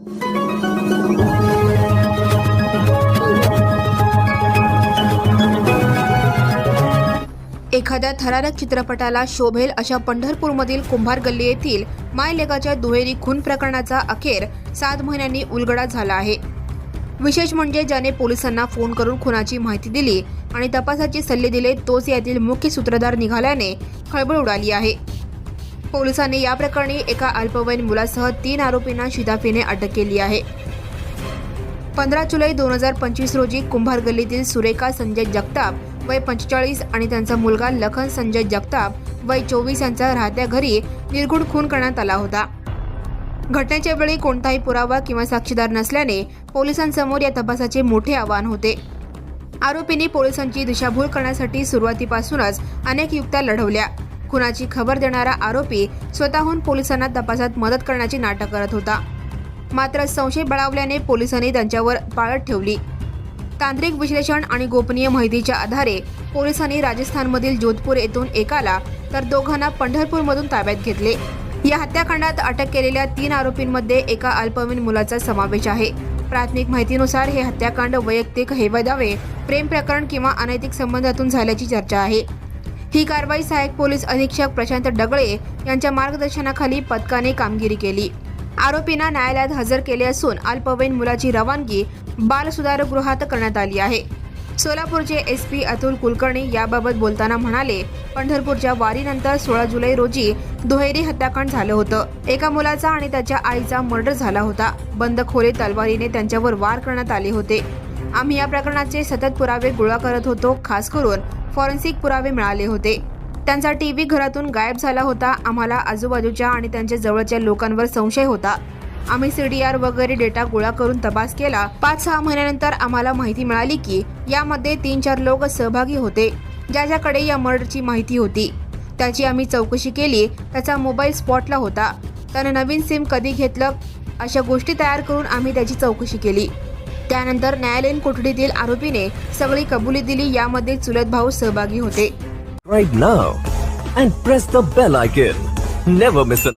एखाद्या थरारक चित्रपटाला शोभेल अशा पंढरपूरमधील कुंभार गल्ली येथील मायलेगाच्या दुहेरी खून प्रकरणाचा अखेर सात महिन्यांनी उलगडा झाला आहे. विशेष म्हणजे ज्याने पोलिसांना फोन करून खुनाची माहिती दिली आणि तपासाचे सल्ले दिले तोच यातील मुख्य सूत्रधार निघाल्याने खळबळ उडाली आहे. पोलिसांनी या प्रकरणी एका अल्पवयीन मुलासह तीन आरोपींना शिदाफीने अटक केली आहे. पंधरा जुलै दोन हजार पंचवीस रोजी कुंभार गल्लीतील सुरेखा संजय जगताप वय पंचेचाळीस आणि त्यांचा मुलगा लखन संजय जगताप वय चोवीस यांचा राहत्या घरी निर्गुण खून करण्यात आला होता. घटनेच्या वेळी कोणताही पुरावा किंवा साक्षीदार नसल्याने पोलिसांसमोर या तपासाचे मोठे आव्हान होते. आरोपींनी पोलिसांची दिशाभूल करण्यासाठी सुरुवातीपासूनच अनेक युक्त्या लढवल्या. खुनाची खबर देणारा आरोपी स्वतःहून पोलिसांना तपासात मदत करण्याची नाटक करत होता. मात्र संशय बळावल्याने पोलिसांनी त्यांच्यावर पाळत ठेवली. तांत्रिक विश्लेषण आणि गोपनीय माहितीच्या आधारे पोलिसांनी राजस्थानमधील जोधपूर येथून एकाला तर दोघांना पंढरपूरमधून ताब्यात घेतले. या हत्याकांडात अटक केलेल्या तीन आरोपींमध्ये एका अल्पवयीन मुलाचा समावेश आहे. प्राथमिक माहितीनुसार हे हत्याकांड वैयक्तिक हेवेदावे प्रेम प्रकरण किंवा अनैतिक संबंधातून झाल्याची चर्चा आहे. ही कारवाई सहाय्यक पोलीस अधीक्षक प्रशांत डगळे यांच्या मार्गदर्शनाखाली पथकाने कामगिरी केली. आरोपींना न्यायालयात हजर केले असून अल्पवयीन मुलाची रवानगी बाल सुधारगृहात करण्यात आली आहे. सोलापूरचे एस पी अतुल कुलकर्णी याबाबत बोलताना म्हणाले पंढरपूरच्या वारीनंतर सोळा जुलै रोजी दुहेरी हत्याकांड झालं होतं. एका मुलाचा आणि त्याच्या आईचा मर्डर झाला होता. बंद खोलीत तलवारीने त्यांच्यावर वार करण्यात आले होते. आम्ही या प्रकरणाचे सतत पुरावे गोळा करत होतो. खास करून फॉरेन्सिक पुरावे मिळाले होते. त्यांचा टी व्ही घरातून गायब झाला होता. आम्हाला आजूबाजूच्या आणि त्यांच्या जवळच्या लोकांवर संशय होता. आम्ही सीडीआर वगैरे डेटा गोळा करून तपास केला. पाच सहा महिन्यानंतर आम्हाला माहिती मिळाली की यामध्ये तीन चार लोक सहभागी होते. ज्याच्याकडे या मर्डरची माहिती होती. त्याची आम्ही चौकशी केली. त्याचा मोबाईल स्पॉटला होता. त्यानं नवीन सिम कधी घेतलं? अशा गोष्टी तयार करून आम्ही त्याची चौकशी केली. त्यानंतर न्यायालयीन कोठडीतील आरोपीने सगळी कबुली दिली यामध्ये चुलत भाऊ सहभागी होते right now and press the bell icon. Never miss an